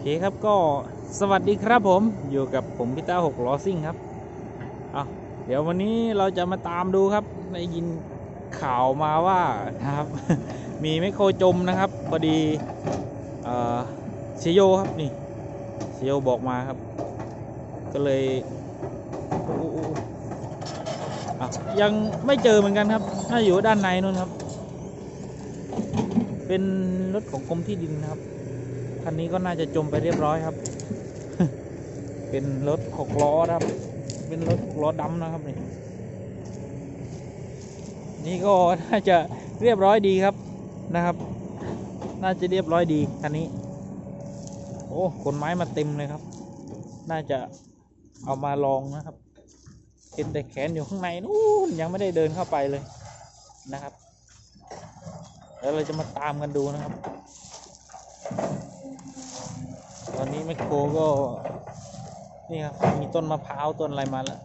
เคครับก็สวัสดีครับผมอยู่กับผมพิต้าหกล้อซิ่งครับเอาเดี๋ยววันนี้เราจะมาตามดูครับได้ยินข่าวมาว่านะครับ มีไมโครจมนะครับพอดีเชโยครับนี่เชโยบอกมาครับ ก็เลยอู้ยังไม่เจอเหมือนกันครับ น่าอยู่ด้านในนู่นครับ เป็นรถของกรมที่ดินครับ คันนี้ก็น่าจะจมไปเรียบร้อยครับ เป็นรถหกล้อนะครับ เป็นรถหกล้อดำนะครับนี่นี่ก็น่าจะเรียบร้อยดีครับนะครับ น่าจะเรียบร้อยดีคันนี้ โอ้ขนไม้มาเต็มเลยครับ น่าจะเอามาลองนะครับเห็นแต่แขนอยู่ข้างในนู่นยังไม่ได้เดินเข้าไปเลยนะครับ แล้วเราจะมาตามกันดูนะครับ ตอนนี้แมคโครก็ นี่ครับ มีต้นมะพร้าวต้นอะไรมาแล้ว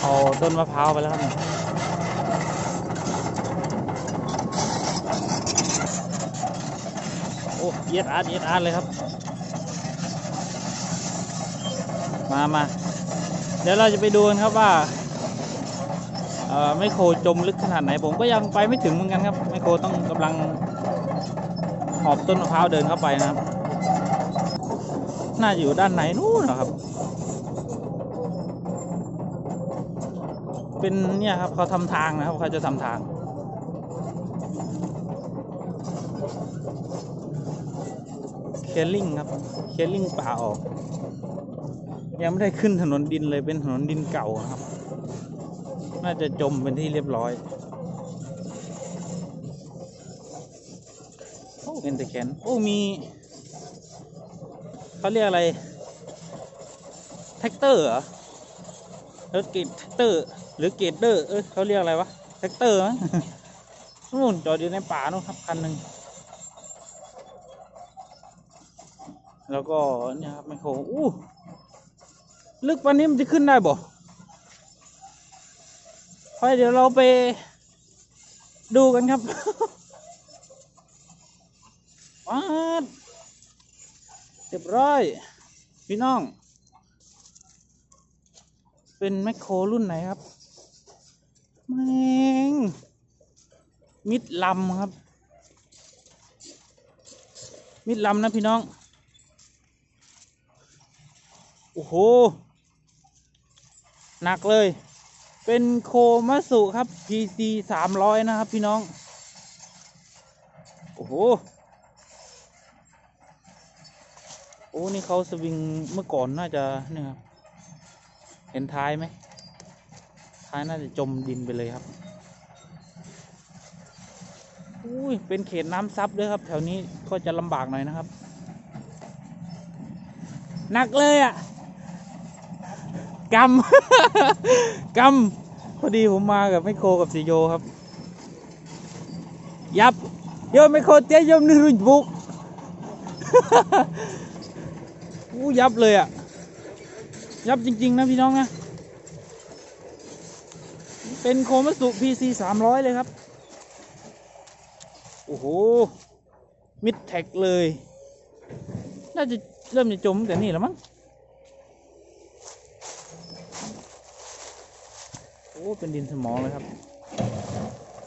เอาต้นมะพร้าวไปแล้วครับ เนี่ยโอ้เย็ดอาร์เย็ดอาร์เลยครับ มามาเดี๋ยวเราจะไปดูกันครับว่าไมโครจมลึกขนาดไหน ผมก็ยังไปไม่ถึงเหมือนกันครับไมโครต้องกำลังหอบต้นมะพร้าวเดินเข้าไปนะครับ น่าจะอยู่ด้านในนู้นนะครับ เป็นเนี่ยครับเขาทำทางนะครับเขาจะทำทาง เค ลียร์ลิงครับเคลียร์ลิงป่าออก ยังไม่ได้ขึ้นถนนดินเลยเป็นถนนดินเก่านะครับ น่าจะจมเป็นที่เรียบร้อยโอ้เป็นตะแคนโอ้มีเขาเรียกอะไรแท็กเตอร์เหรอรถเกตแท็กเตอร์ หรือเกตเตอร์เออเขาเรียกอะไรวะแท็กเตอร์มั้งนู่นจอดอยู่ในป่านู่นครับคันหนึ่ง แล้วก็เนี่ยครับไมโครอู้ลึกปานนี้มันจะขึ้นได้บ่ไปเดี๋ยวเราไปดูกันครับว้าดเรียบร้อย พี่น้อง เป็นแมคโครรุ่นไหนครับแมงมิดลำครับ มิดลำนะพี่น้อง โอ้โหหนักเลย เป็นโคมัสุครับ PC สามร้อยนะครับพี่น้อง โอ้โห โอ้ นี่เขาสวิงเมื่อก่อนน่าจะเนี่ยครับ เห็นท้ายไหม ท้ายน่าจะจมดินไปเลยครับอุ้ย เป็นเขตน้ำซับด้วยครับ แถวนี้ก็จะลำบากหน่อยนะครับ หนักเลยอะ่ะ กำกำพอดีผมมากับไมโครกับสีโยครับ ยับโยไมโครเจ๊ยมนึรุ่นบุกอู้ยับเลยอะ่ะ ยับจริง ๆ นะพี่น้องนะ เป็นโคมัสุ PC สามร้อยเลยครับ โอ้โห มิดแท็กเลย น่าจะเริ่มจะจมแต่นี่แล้วมั้ง อ้เป็นดินสมองเลยครับ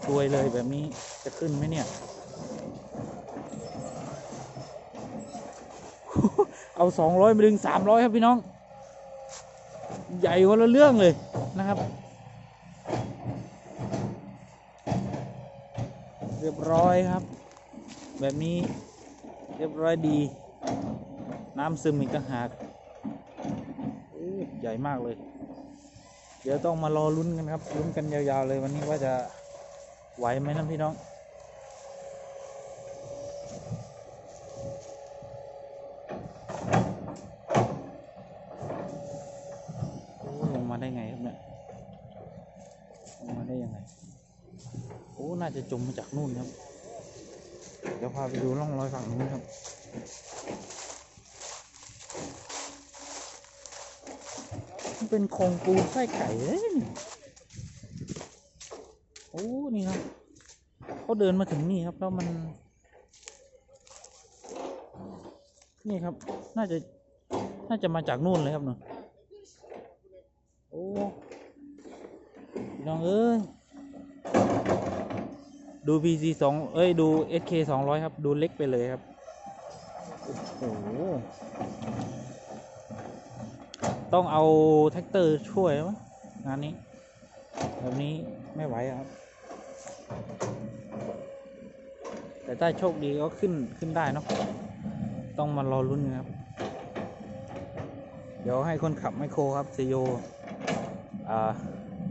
รวยเลยแบบนี้จะขึ้นไหมเนี่ย เอาสองร้อยมาดึงสามร้อยครับพี่น้อง ใหญ่คนละเรื่องเลยนะครับ เรียบร้อยครับ แบบนี้เรียบร้อยดี น้ำซึมอีกต่างหากใหญ่มากเลย ดี๋ยวต้องมารอลุ้นกันครับลุ้นกันยาวๆเลยวันนี้ว่าจะไหวไหมนะพี่น้องลงมาได้ไงครับเนี่ยลงมาได้ยังไงโอ้น่าจะจมมาจากนู่นครับ เดี๋ยวพาไปดูร่องรอยฝั่งนู้นครับ มันเป็นโครงปูนไส้ไก่เลยโอ้นี่ครับเขาเดินมาถึงนี่ครับแล้วมัน นี่ครับ น่าจะ น่าจะมาจากนู่นเลยครับเนาะโอ้พี่น้องเอ้ยดู PC สองเอ้ย ดู SK สองร้อยครับ ดูเล็กไปเลยครับ โอ้โห ต้องเอาแท็กเตอร์ช่วยมั้งงานนี้แบบนี้ไม่ไหวครับ แต่ถ้าโชคดีก็ขึ้นขึ้นได้เนาะต้องมารอรุ่นครับ เดี๋ยวให้คนขับไมโครครับเซโยอ่า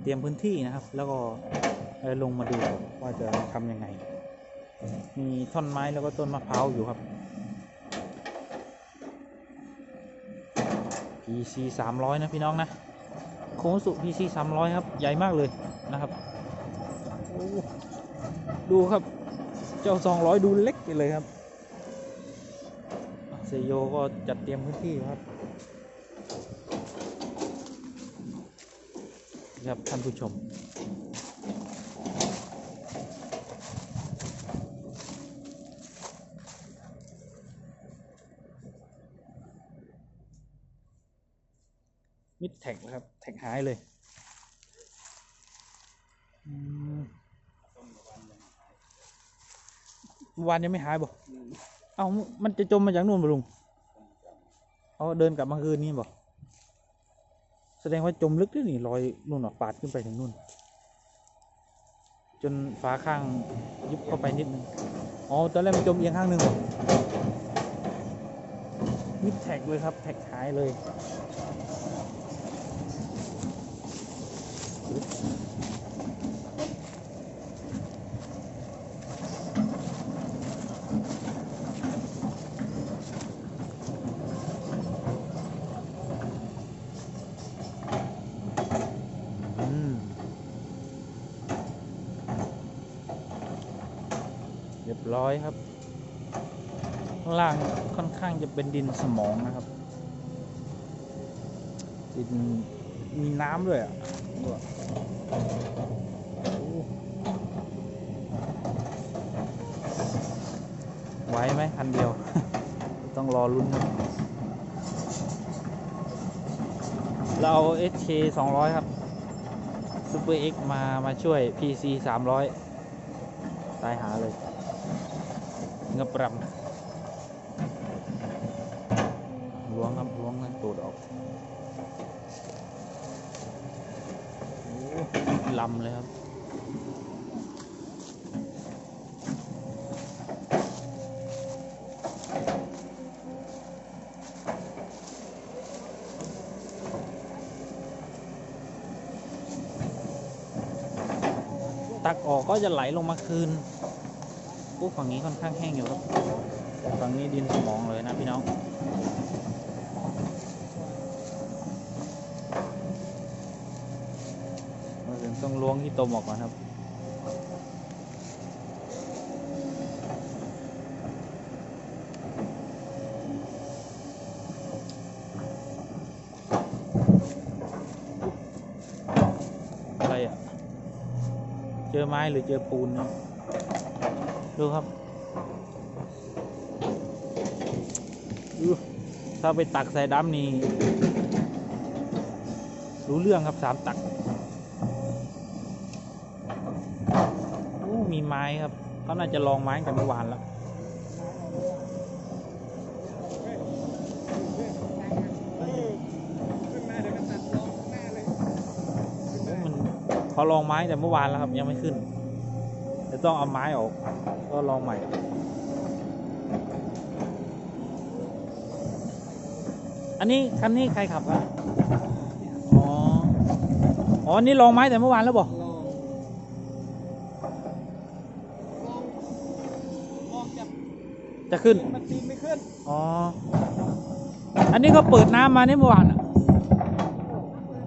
เตรียมพื้นที่นะครับ แล้วก็ลงมาดูว่าจะทำยังไง มีท่อนไม้แล้วก็ต้นมะพร้าวอยู่ครับ PC 300 นะพี่น้องนะโคสุ PC 300 ครับ ใหญ่มากเลยนะครับ ดูครับ เจ้า 200 ดูเล็กไปเลยครับเซโยก็จัดเตรียมพื้นที่ครับครับท่านผู้ชม มิดแท็กนะครับ แท็กหายเลยเมื่อวานยังไม่หายบ่เอ้ามันจะจมมาจากนู่นบ่ลุงเอาเดินกลับมาคืนนี้บ่แสดงว่าจมลึกด้วยนี่ลอยนู่นออกปาดขึ้นไปถึงนู่น จนฝาข้างยุบเข้าไปนิดนึงอ๋อตอนแรกมันจมเอียงข้างหนึ่งบ่มิดแท็กเลยครับ แท็กหายเลย้อยครับ ข้างล่างค่อนข้างจะเป็นดินสมองนะครับ ดินมีน้ำด้วยอะไว้ไหมคันเดียว ต้องรอรุ่นครับ เราเอา SK 200 ครับ Super X มา มาช่วย PC 300 ตายหาเลย งบปรับล้วงครับล้วงนะตูดออกลำเลยครับตักออกก็จะไหลลงมาคืน ปุ๊บฝั่งนี้ค่อนข้างแห้งอยู่ครับฝั่งนี้ดินสมองเลยนะพี่น้องมาถึงต้องล้วงที่ตมออกก่อนครับอะไรอะ เจอไม้หรือเจอปูนเนะ ดูครับถ้าไปตักใส่ดำนี่รู้เรื่องครับสามตักมีไม้ครับเขาน่าจะลองไม้กันเมื่อวานแล้วเขาลองไม้แต่เมื่อวานแล้วครับยังไม่ขึ้น จะต้องเอาไม้ออก ก็ลองใหม่ อันนี้คันนี้ใครขับครับอ๋อ อ๋อ นี่ลองไม้แต่เมื่อวานแล้วบอกลองลองลองจับจะขึ้น มันตีไม่ขึ้น อ๋อ อันนี้เขาเปิดน้ำมาเนี่ยเมื่อวานอะ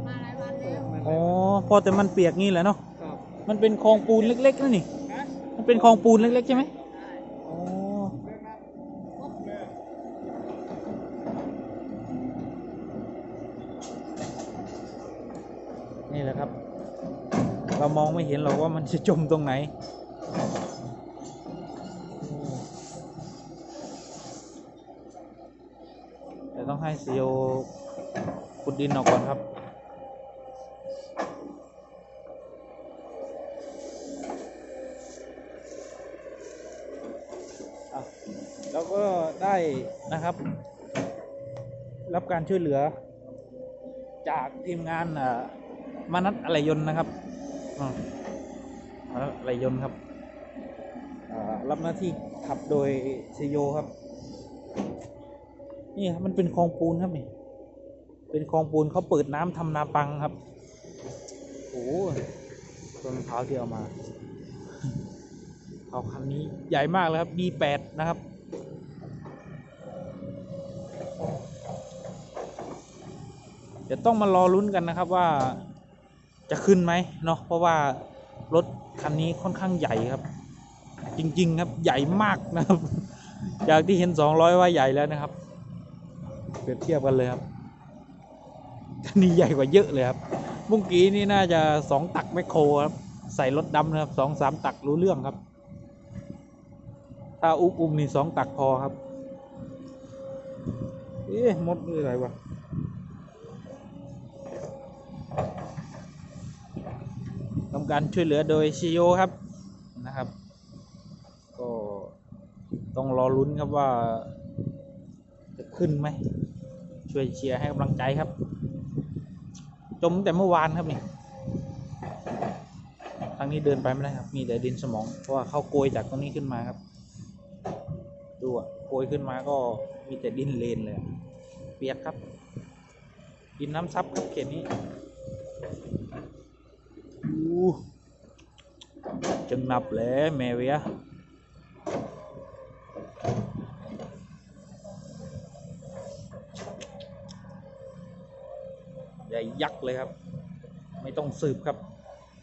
มาหลายวันแล้วอ๋อ พอแต่มันเปียกงี้แหละเนาะครับมันเป็นคลองปูนเล็กๆนั่นนี่ฮะ เป็นคลองปูนเล็ก ๆ ใช่ไหมอ๋อนี่แหละครับ เรามองไม่เห็นหรอกว่ามันจะจมตรงไหน แต่ต้องให้ซีโอขุดดินออกก่อนครับ ก็ได้นะครับ รับการช่วยเหลือ จากทีมงานอ่ามานัดอะไรยน์นะครับอ่ามานัดอะไรยน์ครับอ่ารับหน้าที่ขับโดยซีโยครับ นี่ครับมันเป็นคลองปูนครับนี่เป็นคลองปูนเขาเปิดน้ำทำนาปังครับโอ้ต้นมะพร้าวที่เอามาเอาคันนี้ใหญ่มากเลยครับ D8 นะครับ เดี๋ยวต้องมารอลุ้นกันนะครับว่าจะขึ้นไหมเนาะเพราะว่ารถคันนี้ค่อนข้างใหญ่ครับ จริง ๆ ครับใหญ่มากนะครับจากที่เห็น 200 ว่าใหญ่แล้วนะครับเปรียบเทียบกันเลยครับคันนี้ใหญ่กว่าเยอะเลยครับเมื่อกี้นี่น่าจะสองตักแมคโครครับใส่รถดำนะครับสองสามตักรู้เรื่องครับ ถ้าอุบอุบนี่สองตักพอครับ เอ๊ะมดคืออะไรวะ การช่วยเหลือโดยชิโยครับนะครับ ก็ต้องรอลุ้นครับว่า จะขึ้นไหมช่วยเชียร์ให้กำลังใจครับ จมแต่เมื่อวานครับนี่ทางนี้เดินไปไม่ได้ครับ มีแต่ดินสมอง เพราะว่าเขาโกยจากตรงนี้ขึ้นมาครับ ดูอะโกยขึ้นมาก็มีแต่ดินเลนเลย เปียกครับ ดินน้ำซับครับเขตนี้ จึงนับแล้วแม่เวียใหญ่ยักษ์เลยครับ ไม่ต้องสืบครับ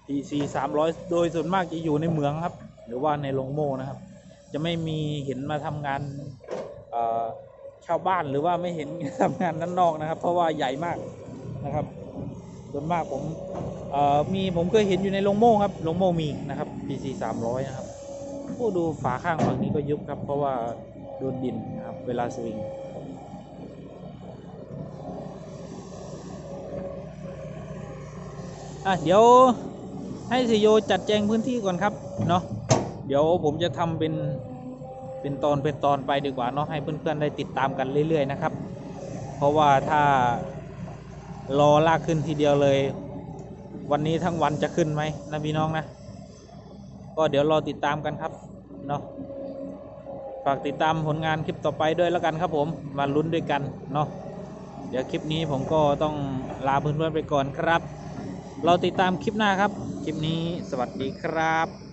PC 300 โดยส่วนมากจะอยู่ในเมืองครับ หรือว่าในโรงโม่นะครับ จะไม่มีเห็นมาทำงานชาวบ้านหรือว่าไม่เห็นทำงานด้านนอกนะครับ เพราะว่าใหญ่มากนะครับ ส่วนมากผมมีผมเคยเห็นอยู่ในโรงโม่ครับโรงโม่มีนะครับ PC 300 นะครับโอ้ดูฝาข้างฝั่งนี้ก็ยุบครับ เพราะว่าโดนดินนะครับ เวลาสวิงอะเดี๋ยวให้สิโยจัดแจงพื้นที่ก่อนครับเนาะเดี๋ยวผมจะทำเป็นเป็นตอนเป็นตอนไปดีกว่าเนาะให้เพื่อนๆได้ติดตามกันเรื่อย ๆ นะครับ เพราะว่าถ้า รอลากขึ้นทีเดียวเลย วันนี้ทั้งวันจะขึ้นไหมนะพี่น้องนะ ก็เดี๋ยวรอติดตามกันครับเนาะฝากติดตามผลงานคลิปต่อไปด้วยแล้วกันครับผมมาลุ้นด้วยกันเนาะเดี๋ยวคลิปนี้ผมก็ต้องลาเพื่อนๆไปก่อนครับ เราติดตามคลิปหน้าครับ คลิปนี้สวัสดีครับ